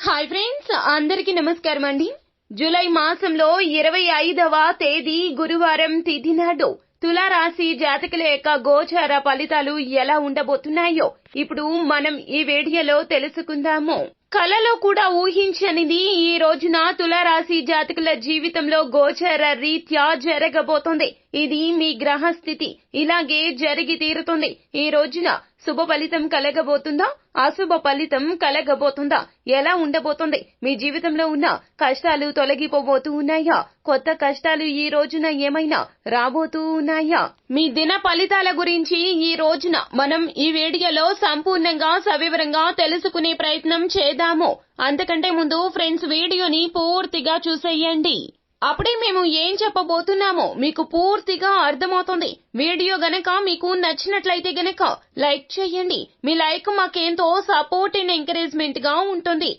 Hi friends అందరికీ నమస్కారం అండి. జూలై మాసంలో ఇరవై ఐదవ తేదీ గురువారం తిథి నాడు తులారాశి జాతకుల యొక్క గోచార ఫలితాలు ఎలా ఉండబోతున్నాయో ఇప్పుడు మనం ఈ వీడియోలో తెలుసుకుందాము. కలలో కూడా ఊహించనిది ఈ రోజున తులారాశి జాతకుల జీవితంలో గోచర రీత్యా జరగబోతోంది. ఇది మీ గ్రహ స్థితి ఇలాగే జరిగి తీరుతుంది. ఈ రోజున శుభ ఫలితం కలగబోతుందా? అశుభ ఫలితం కలగబోతుందా? ఎలా ఉండబోతుంది? మీ జీవితంలో ఉన్న కష్టాలు తొలగిపోబోతూ ఉన్నాయా? కొత్త కష్టాలు ఈ రోజున ఏమైనా రాబోతూ ఉన్నాయా? మీ దిన ఫలితాల గురించి ఈ రోజున మనం ఈ వీడియోలో సంపూర్ణంగా సవివరంగా తెలుసుకునే ప్రయత్నం చేద్దాము. అంతకంటే ముందు ఫ్రెండ్స్ వీడియోని పూర్తిగా చూసేయండి. అప్పుడే మేము ఏం చెప్పబోతున్నామో మీకు పూర్తిగా అర్థమవుతుంది. వీడియో గనక మీకు నచ్చినట్లయితే గనక లైక్ చేయండి. మీ లైక్ మాకెంతో సపోర్ట్ అండ్ ఎంకరేజ్మెంట్గా ఉంటుంది.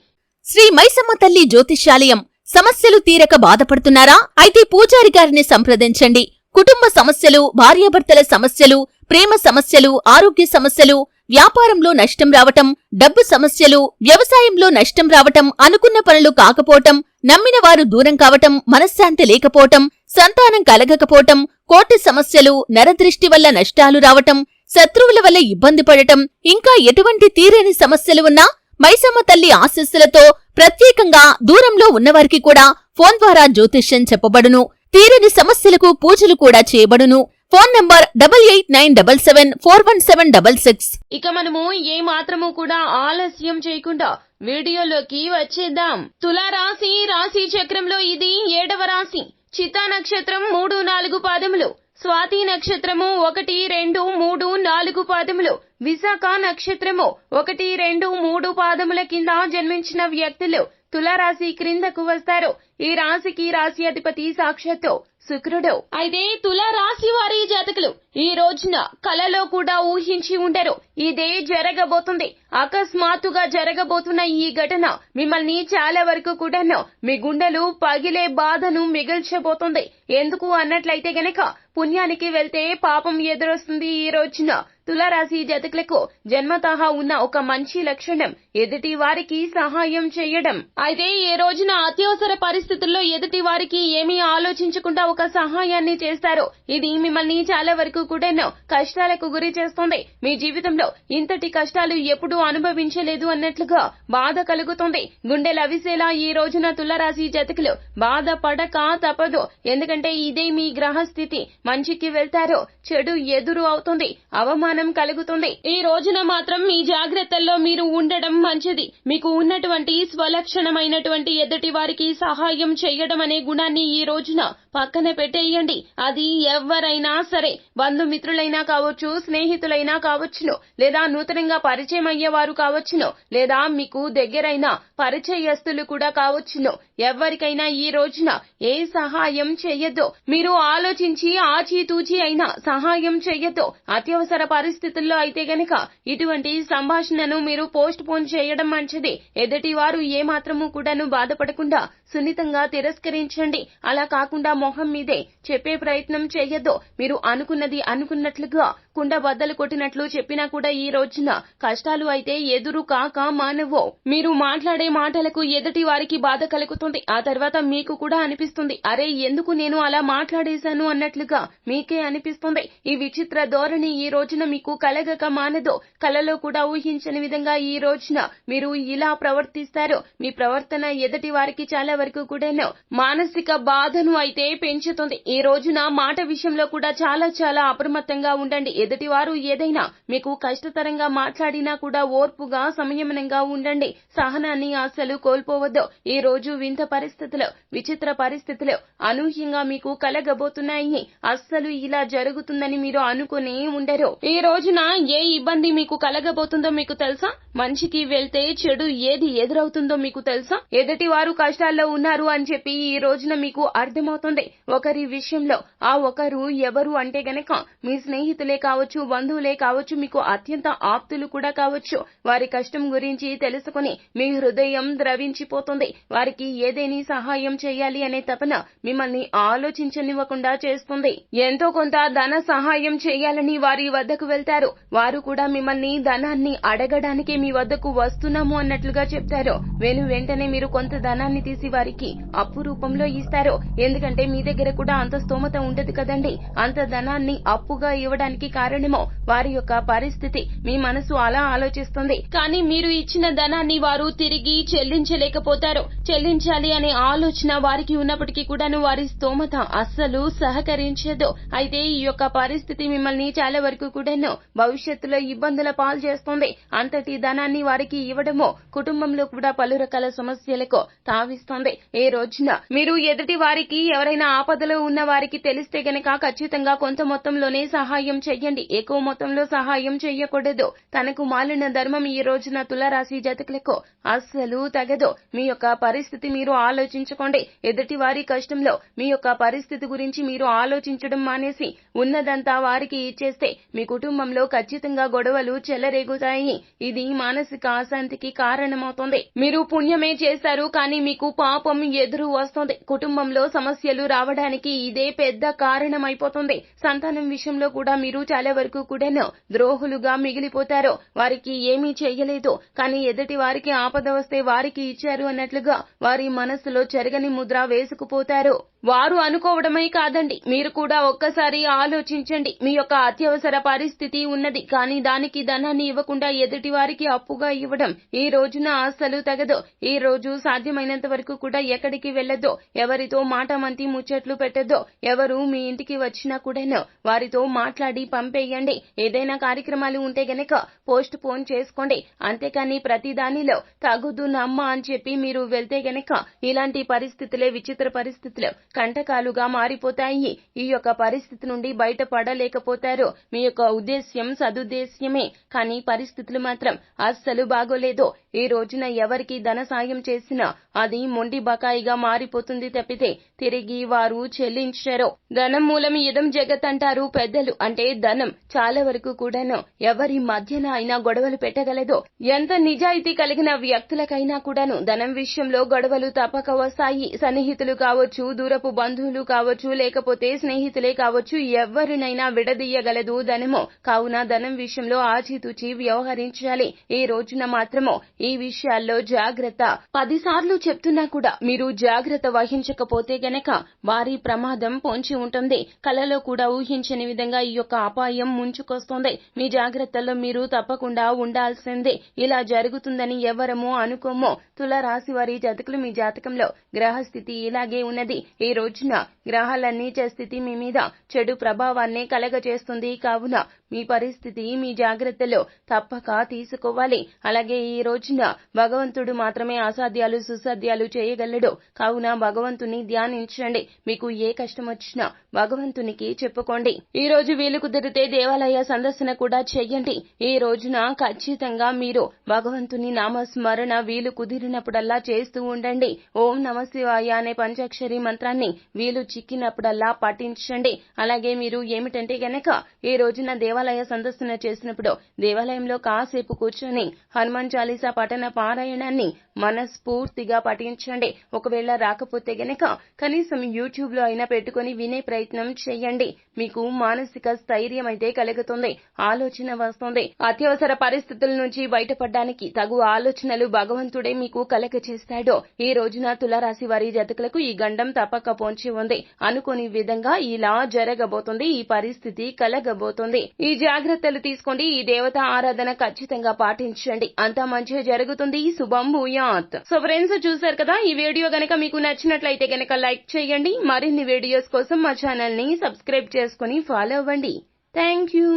శ్రీ మైసమ్మ తల్లి జ్యోతిష్యాలయం సమస్యలు తీరక బాధపడుతున్నారా? అయితే పూజారి గారిని సంప్రదించండి. కుటుంబ సమస్యలు భార్యాభర్తల సమస్యలు ప్రేమ సమస్యలు ఆరోగ్య సమస్యలు వ్యాపారంలో నష్టం రావటం డబ్బు సమస్యలు వ్యవసాయంలో నష్టం రావటం అనుకున్న పనులు కాకపోవటం నమ్మిన వారు దూరం కావటం మనశ్శాంతి లేకపోవటం సంతానం కలగకపోవటం కోర్టు సమస్యలు నరదృష్టి వల్ల నష్టాలు రావటం శత్రువుల వల్ల ఇబ్బంది పడటం ఇంకా ఎటువంటి తీరని సమస్యలు ఉన్నా మైసమ్మ తల్లి ఆశీస్సులతో ప్రత్యేకంగా దూరంలో ఉన్నవారికి కూడా ఫోన్ ద్వారా జ్యోతిష్యం చెప్పబడును. తీరని సమస్యలకు పూజలు కూడా చేయబడును. Phone number double eight nine double seven four one seven double six. ఇక మనము ఏ మాత్రము కూడా ఆలస్యం చేయకుండా వీడియోలోకి వచ్చేద్దాం. తులారాశి రాశి చక్రంలో ఇది ఏడవ రాశి. చితా నక్షత్రం మూడు నాలుగు పాదములు. స్వాతి నక్షత్రము ఒకటి రెండు మూడు నాలుగు పాదములు. విశాఖ నక్షత్రము ఒకటి రెండు మూడు పాదముల కింద జన్మించిన వ్యక్తులు తులారాశి క్రిందకు వస్తారు. ఈ రాశికి రాశి అధిపతి సాక్షాత్తు శుక్రుడు. అయితే తుల రాశి వారి జాతకులు ఈ రోజున కలలో కూడా ఊహించి ఉండరు. ఇదే జరగబోతుంది. అకస్మాత్తుగా జరగబోతున్న ఈ ఘటన మిమ్మల్ని చాలా వరకు కూడాను మీ గుండెలు పగిలే బాధను మిగిల్చబోతుంది. ఎందుకు అన్నట్లయితే గనక పుణ్యానికి వెళ్తే పాపం ఎదురొస్తుంది ఈ రోజున తులారాశి జాతకులకు. జన్మతహా ఉన్న ఒక మంచి లక్షణం ఎదుటి వారికి సహాయం చేయడం. అయితే ఈ రోజున అత్యవసర పరిస్థితుల్లో ఎదుటి వారికి ఏమీ ఆలోచించకుండా ఒక సహాయాన్ని చేస్తారు. ఇది మిమ్మల్ని చాలా వరకు కూడా కష్టాలకు గురి చేస్తుంది. మీ జీవితంలో ఇంతటి కష్టాలు ఎప్పుడూ అనుభవించలేదు అన్నట్లుగా బాధ కలుగుతుంది. గుండె లవిసేలా ఈ రోజున తులరాశి జతకులు బాధ పడక తప్పదు. ఎందుకంటే ఇదే మీ గ్రహ స్థితి మంచికి వెళ్తారు. చెడు ఎదురు అవుతుంది. అవమానం కలుగుతుంది. ఈ రోజున మాత్రం మీ జాగ్రత్తల్లో మీరు ఉండడం మంచిది. మీకు ఉన్నటువంటి స్వలక్షణమైనటువంటి ఎదుటి వారికి సహాయం చేయడం అనే గుణాన్ని ఈ రోజున పక్క పక్కనే పెట్టేయండి. అది ఎవరైనా సరే బంధుమిత్రులైనా కావచ్చు స్నేహితులైనా కావచ్చును లేదా నూతనంగా పరిచయం అయ్యేవారు కావచ్చును లేదా మీకు దగ్గరైన పరిచయస్తులు కూడా కావచ్చును. ఎవరికైనా ఈ రోజున ఏ సహాయం చెయ్యొద్దు మీరు ఆలోచించి ఆచితూచి అయినా సహాయం చెయ్యొద్దు అత్యవసర పరిస్థితుల్లో అయితే గనక ఇటువంటి సంభాషణను మీరు పోస్ట్ పోన్ చేయడం మంచిది. ఎదుటి వారు ఏ మాత్రము కూడాను బాధపడకుండా సున్నితంగా తిరస్కరించండి. అలా కాకుండా మొహం మీదే చెప్పే ప్రయత్నం చేయొద్దు. మీరు అనుకున్నది అనుకున్నట్లుగా కుండ బద్దలు కొట్టినట్లు చెప్పినా కూడా ఈ రోజున కష్టాలు అయితే ఎదురు కాక మానవో. మీరు మాట్లాడే మాటలకు ఎదుటి వారికి బాధ కలుగుతుంది. ఆ తర్వాత మీకు కూడా అనిపిస్తుంది. అరే ఎందుకు నేను అలా మాట్లాడేశాను అన్నట్లుగా మీకే అనిపిస్తుంది. ఈ విచిత్ర ధోరణి ఈ రోజున మీకు కలగక మానదో. కలలో కూడా ఊహించని విధంగా ఈ రోజున మీరు ఇలా ప్రవర్తిస్తారు. మీ ప్రవర్తన ఎదుటి వారికి చాలా వరకు కూడాను మానసిక బాధను అయితే పెంచుతుంది ఈ రోజున మాట విషయంలో కూడా చాలా చాలా అప్రమత్తంగా ఉండండి. ఎదుటివారు ఏదైనా మీకు కష్టతరంగా మాట్లాడినా కూడా ఓర్పుగా సంయమనంగా ఉండండి. సహనాన్ని అస్సలు కోల్పోవద్దు. ఈ రోజు వింత పరిస్థితులు విచిత్ర పరిస్థితులు అనూహ్యంగా మీకు కలగబోతున్నాయి. అస్సలు ఇలా జరుగుతుందని మీరు అనుకునే ఉండరు. ఈ రోజున ఏ ఇబ్బంది మీకు కలగబోతుందో మీకు తెలుసా? మంచికి వెళ్తే చెడు ఏది ఎదురవుతుందో మీకు తెలుసా? ఎదుటి వారు కష్టాల్లో ఉన్నారు అని చెప్పి ఈ రోజున మీకు అర్థమవుతుంది. ఒకరి విషయంలో ఆ ఒకరు ఎవరు అంటే గనక మీ స్నేహితులే కావచ్చు బంధువులే కావచ్చు మీకు అత్యంత ఆప్తులు కూడా కావచ్చు. వారి కష్టం గురించి తెలుసుకుని మీ హృదయం ద్రవించిపోతుంది. వారికి ఏదేని సహాయం చేయాలి అనే తపన మిమ్మల్ని ఆలోచించనివ్వకుండా చేస్తుంది. ఎంతో కొంత ధన సహాయం చేయాలని వారి వద్దకు వెళ్తారు. వారు కూడా మిమ్మల్ని ధనాన్ని అడగడానికి మీ వద్దకు వస్తున్నాము అన్నట్లుగా చెప్తారు. వెను వెంటనే మీరు కొంత ధనాన్ని తీసి వారికి అప్పు రూపంలో ఇస్తారు. ఎందుకంటే మీ దగ్గర కూడా అంత స్తోమత ఉండదు కదండి. అంత ధనాన్ని అప్పుగా ఇవ్వడానికి కారణమో వారి యొక్క పరిస్థితి మీ మనసు అలా ఆలోచిస్తుంది. కానీ మీరు ఇచ్చిన ధనాన్ని వారు తిరిగి చెల్లించలేకపోతారు. చెల్లించాలి అనే ఆలోచన వారికి ఉన్నప్పటికీ కూడాను వారి స్తోమత అస్సలు సహకరించదు. అయితే ఈ యొక్క పరిస్థితి మిమ్మల్ని చాలా వరకు కూడాను భవిష్యత్తులో ఇబ్బందుల పాలు చేస్తుంది. అంతటి ధనాన్ని వారికి ఇవ్వడము కుటుంబంలో కూడా పలు రకాల సమస్యలకు తావిస్తుంది. ఏ రోజున మీరు ఎదుటి వారికి ఎవరైనా ఆపదలో ఉన్న వారికి తెలిస్తే గనక ఖచ్చితంగా కొంత మొత్తంలోనే సహాయం చెయ్యండి. ఎక్కువ మొత్తంలో సహాయం చెయ్యకూడదు. తనకు మాలిన ధర్మం ఈ రోజున తులరాశి జతకులకు అస్సలు తగదు. మీ యొక్క పరిస్థితి మీరు ఆలోచించుకోండి. ఎదుటి వారి కష్టంలో మీ యొక్క పరిస్థితి గురించి మీరు ఆలోచించడం మానేసి ఉన్నదంతా వారికి ఇచ్చేస్తే మీ కుటుంబంలో ఖచ్చితంగా గొడవలు చెలరేగుతాయి. ఇది మానసిక అశాంతికి కారణమవుతుంది. మీరు పుణ్యమే చేశారు కానీ మీకు పాపం ఎదురు వస్తుంది. కుటుంబంలో సమస్యలు రావడం రావడానికి ఇదే పెద్ద కారణమైపోతుంది. సంతానం విషయంలో కూడా మీరు చాలా వరకు కూడాను ద్రోహులుగా మిగిలిపోతారు. వారికి ఏమీ చేయలేదు. కానీ ఎదుటి వారికి ఆపద వస్తే వారికి ఇచ్చారు అన్నట్లుగా వారి మనసులో చెరగని ముద్ర వేసుకుపోతారు. వారు అనుకోవడమే కాదండి. మీరు కూడా ఒక్కసారి ఆలోచించండి. మీ యొక్క అత్యవసర పరిస్థితి ఉన్నది. కానీ దానికి ధనాన్ని ఇవ్వకుండా ఎదుటి వారికి అప్పుగా ఇవ్వడం ఈ రోజున అస్సలు తగదు. ఈ రోజు సాధ్యమైనంత వరకు కూడా ఎక్కడికి వెళ్ళదో ఎవరితో మాట మంతి ముచ్చట్లు పెట్టదో ఎవరు మీ ఇంటికి వచ్చినా కూడాను వారితో మాట్లాడి పంపేయండి. ఏదైనా కార్యక్రమాలు ఉంటే గనక పోస్ట్ పోన్ చేసుకోండి. అంతేకాని ప్రతి దానిలో తగుదు నమ్మ అని చెప్పి మీరు వెళ్తే గనక ఇలాంటి పరిస్థితులే విచిత్ర పరిస్థితులు కంటకాలుగా మారిపోతాయి. ఈ యొక్క పరిస్థితి నుండి బయటపడలేకపోతారు. మీ యొక్క ఉద్దేశ్యం సదుద్దేశ్యమే. కానీ పరిస్థితులు మాత్రం అస్సలు బాగోలేదు. ఈ రోజున ఎవరికి ధన సాయం చేసినా అది మొండి బకాయిగా మారిపోతుంది తప్పితే తిరిగి వారు చెల్లించరు. ధనం మూలం ఇదం జగత్ అంటారు పెద్దలు. అంటే ధనం చాలా వరకు కూడాను ఎవరి మధ్యన అయినా గొడవలు పెట్టగలదో. ఎంత నిజాయితీ కలిగిన వ్యక్తులకైనా కూడాను ధనం విషయంలో గొడవలు తప్పక వస్తాయి. సన్నిహితులు కావచ్చు దూరపు బంధువులు కావచ్చు లేకపోతే స్నేహితులే కావచ్చు ఎవరినైనా విడదీయగలదు ధనము. కావున ధనం విషయంలో ఆచితూచి వ్యవహరించాలి. ఈ రోజున మాత్రము ఈ విషయాల్లో జాగ్రత్త. పదిసార్లు చెప్తున్నా కూడా మీరు జాగ్రత్త వహించకపోతే గనక భారీ ప్రమాదం పొంచి ఉంటుంది. కలలో కూడా ఊహించని విధంగా ఈ యొక్క అపాయం ముంచుకొస్తుంది. మీ జాగ్రత్తల్లో మీరు తప్పకుండా ఉండాల్సిందే. ఇలా జరుగుతుందని ఎవరము అనుకోమో. తులరాశి వారి జాతకులు మీ జాతకంలో గ్రహస్థితి ఇలాగే ఉన్నది. ఈ రోజున గ్రహాల నీచ స్థితి మీ మీద చెడు ప్రభావాన్ని కలగజేస్తుంది. కావున మీ పరిస్థితి మీ జాగ్రత్తలో తప్పక తీసుకోవాలి. అలాగే ఈ రోజున భగవంతుడు మాత్రమే అసాధ్యాలు సుసాధ్యాలు చేయగలడు. కావున భగవంతుని ధ్యానించండి. మీకు ఏ కష్టం వచ్చినా భగవంతునికి చెప్పుకోండి. ఈ రోజు వీలు కుదిరితే దేవాలయ సందర్శన కూడా చేయండి. ఈ రోజున ఖచ్చితంగా మీరు భగవంతుని నామస్మరణ వీలు కుదిరినప్పుడల్లా చేస్తూ ఉండండి. ఓం నమ శివాయ అనే పంచాక్షరి మంత్రాన్ని వీలు చిక్కినప్పుడల్లా పఠించండి. అలాగే మీరు ఏమిటంటే గనక ఈ రోజున దేవ దేవాలయ సందర్శన చేసినప్పుడు దేవాలయంలో కాసేపు కూర్చొని హనుమాన్ చాలీసా పఠన పారాయణాన్ని మనస్ఫూర్తిగా పఠించండి. ఒకవేళ రాకపోతే గనక కనీసం యూట్యూబ్లో అయినా పెట్టుకుని వినే ప్రయత్నం చేయండి. మీకు మానసిక స్థైర్యం అయితే కలుగుతుంది ఆలోచన వస్తుంది. అత్యవసర పరిస్థితుల నుంచి బయటపడడానికి తగు ఆలోచనలు భగవంతుడే మీకు కలగ చేస్తాడు. ఈ రోజున తులరాశి వారి జతకులకు ఈ గండం తప్పక పొంచి ఉంది. అనుకోని విధంగా ఇలా జరగబోతుంది. ఈ పరిస్థితి కలగబోతుంది. ఈ జాగ్రత్తలు తీసుకోండి. ఈ దేవత ఆరాధన ఖచ్చితంగా పాటించండి. అంతా మంచిగా జరుగుతుంది. శుభం భూయాత్. సో ఫ్రెండ్స్ చూసారు కదా ఈ వీడియో గనక మీకు నచ్చినట్లయితే గనక లైక్ చేయండి. మరిన్ని వీడియోస్ కోసం మా ఛానల్ని సబ్స్క్రైబ్ చేసుకుని ఫాలో అవ్వండి. Thank you.